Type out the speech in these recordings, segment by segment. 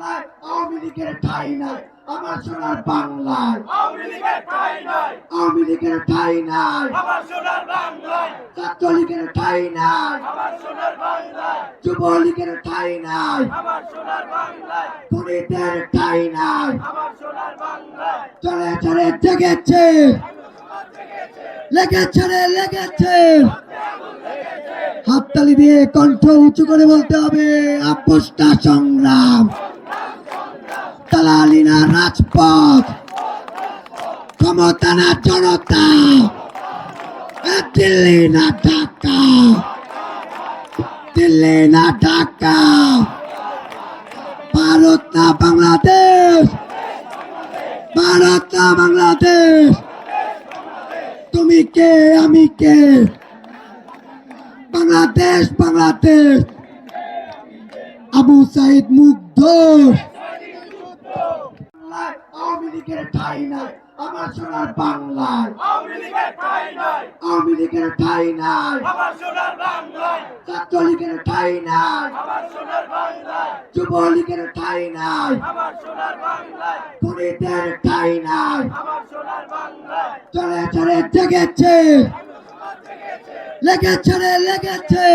বাংলায় আওয়ামী লীগের ঠাই নাই। আমার সোনার বাংলায়। আওয়ামী লীগের ঠাঁই নাই। আওয়ামী লীগের ঠাই নাই। আমার সোনার বাংলায়। ছাত্রলীগের ঠাই নাই। আমার সোনার বাংলায়। যুবলীগের ঠাই নাই। আমার সোনার বাংলায়। পরিদের ঠাই নাই। আমার সোনার বাংলায়। চলে চলে জেগেছে। লেগেছে রে লেগেছে। হাততালি দিয়ে কণ্ঠ উঁচু করে বলতে হবে আপোষটা সংগ্রাম। দালালি না রাজপথ। ক্ষমতা না জনতা। দিল্লি না ঢাকা। দিল্লি না ঢাকা। ভারত না বাংলাদেশ। ভারত না বাংলাদেশ। তুমি কে, আমি কে? বাংলাদেশ বাংলাদেশ। আবু সাইদ মুগ্ধ। বাংলায় আওয়ামী লীগের ঠাই নাই। আমার সোনার বাংলায়। আওয়ামী লীগের ঠাঁই নাই। আওয়ামী লীগের ঠাই নাই। আমার সোনার বাংলায়। ছাত্রলীগের ঠাই নাই। আমার সোনার বাংলায়। যুবলীগের ঠাই নাই। আমার সোনার বাংলায়। পরিদের ঠাই নাই। আমার সোনার বাংলায়। চলে চলে জেগেছে। লেগেছে রে লেগেছে।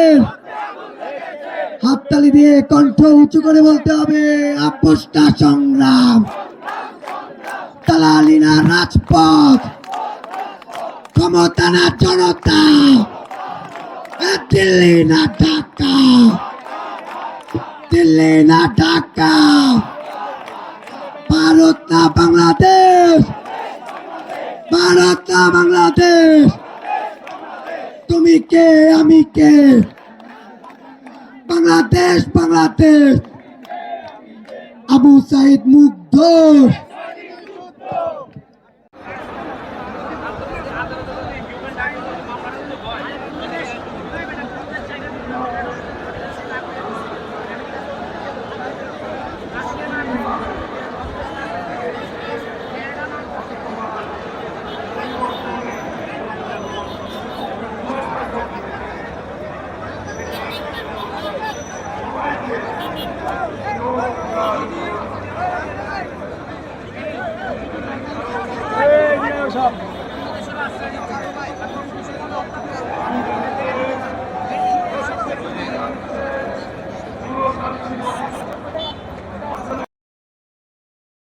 হাততালি দিয়ে কণ্ঠ উঁচু করে বলতে হবে আপোষটা সংগ্রাম। দালালি রাজপথ। ক্ষমতা না, জনতা। দিল্লি না, ঢাকা। দিল্লি না, ঢাকা। ভারত না, বাংলাদেশ। ভারত না, বাংলাদেশ। তুমি কে, আমি কে? বাংলাদেশ বাংলাদেশ। আবু সাইদ মুগ্ধ।